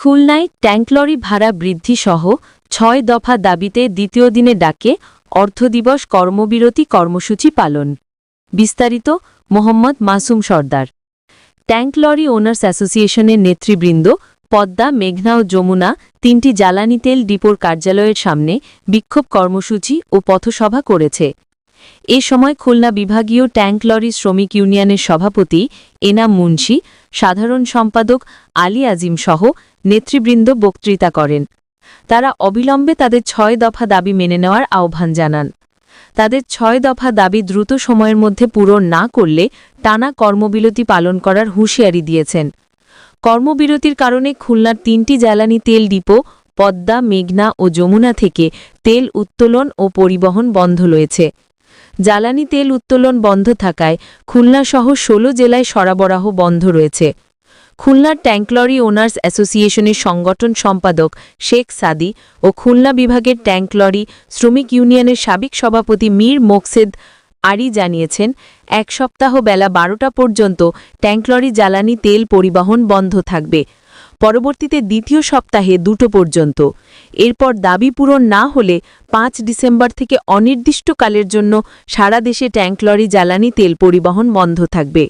খুলনায় ট্যাঙ্কলরি ভাড়া বৃদ্ধিসহ ছয় দফা দাবিতে দ্বিতীয় দিনে ডাকে অর্থ দিবস কর্মবিরতি কর্মসূচি পালন। বিস্তারিত, Mohammad Masum Sardar. Tank lorry owners অ্যাসোসিয়েশনের নেতৃবৃন্দ পদ্মা, মেঘনা ও যমুনা তিনটি জ্বালানি তেল ডিপোর কার্যালয়ের সামনে বিক্ষোভ কর্মসূচি ও পথসভা করেছে। এ সময় খুলনা বিভাগীয় ট্যাঙ্ক লরি শ্রমিক ইউনিয়নের সভাপতি এনাম মুন্সি, সাধারণ সম্পাদক আলী আজিম সহ নেতৃবৃন্দ বক্তৃতা করেন। তারা অবিলম্বে তাদের ছয় দফা দাবি মেনে নেওয়ার আহ্বান জানান। তাদের ছয় দফা দাবি দ্রুত সময়ের মধ্যে পূরণ না করলে টানা কর্মবিরতি পালন করার হুঁশিয়ারি দিয়েছেন। কর্মবিরতির কারণে খুলনার তিনটি জ্বালানি তেল ডিপো, পদ্মা, মেঘনা ও যমুনা থেকে তেল উত্তোলন ও পরিবহন বন্ধ রয়েছে। জ্বালানি তেল উত্তোলন বন্ধ থাকায় খুলনাসহ ১৬ জেলায় সরবরাহ বন্ধ রয়েছে। খুলনার ট্যাঙ্কলরি ওনার্স অ্যাসোসিয়েশনের সংগঠন সম্পাদক শেখ সাদি ও খুলনা বিভাগের ট্যাঙ্কলরি শ্রমিক ইউনিয়নের সাবেক সভাপতি মীর মোকসেদ আরি জানিয়েছেন, এক সপ্তাহ বেলা বারোটা পর্যন্ত ট্যাঙ্কলরি জ্বালানি তেল পরিবহন বন্ধ থাকবে। পরবর্তীতে দ্বিতীয় সপ্তাহে দুটো পর্যন্ত। এরপর দাবি পূরণ না হলে পাঁচ ডিসেম্বর থেকে অনির্দিষ্টকালের জন্য সারা দেশে ট্যাঙ্ক লরি, জ্বালানি, তেল পরিবহন বন্ধ থাকবে।